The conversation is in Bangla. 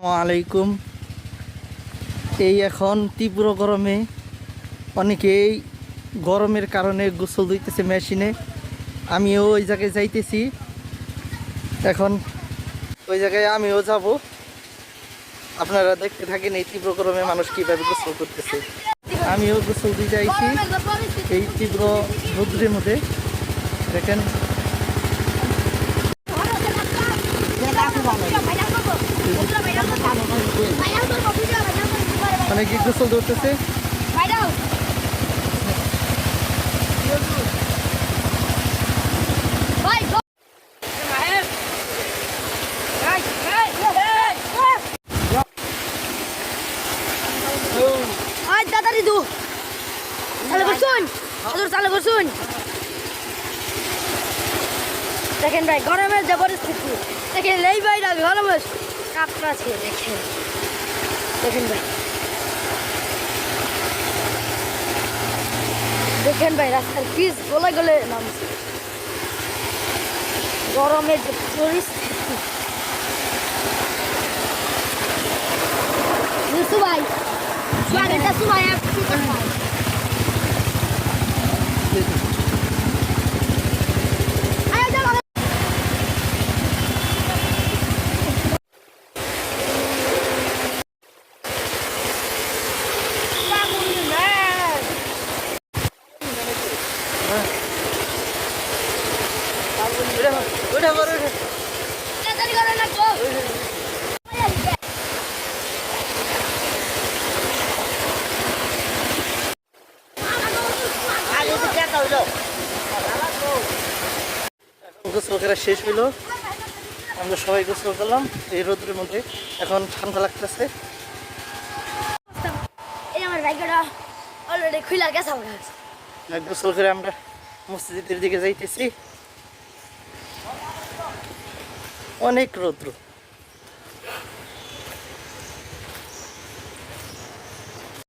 আলাইকুম। এই এখন তীব্র গরমে অনেকেই গরমের কারণে গোসল দিতেছে মেশিনে। আমিও ওই জায়গায় যাইতেছি। এখন ওই জায়গায় আমিও যাব। আপনারা দেখতে থাকেন এই তীব্র গরমে মানুষ কীভাবে গোসল করতেছে। আমিও গোসল দিয়ে যাইছি এই তীব্র রৌদ্রের মধ্যে। দেখেন অনেকে গোসল ধরতেছে? চালু দেখেন ভাই গরমের যে পরিস্থিতি দেখেন এই ভাইরা গরমে কাঁপড়াছে দেখেন। দেখেন ভাই। দেখেন ভাই রাস্তার পিস গলে গলে নামছে। গরমের যে পরিস্থিতি। ভাই Suarita sumaya kita গোসল করা শেষ হইল। আমরা সবাই গোসল করলাম এই রোদ্রের মধ্যে। এখন ঠান্ডা লাগতেছে। গোসল করে আমরা মসজিদের দিকে যাইতেছি। অনেক রৌদ্র।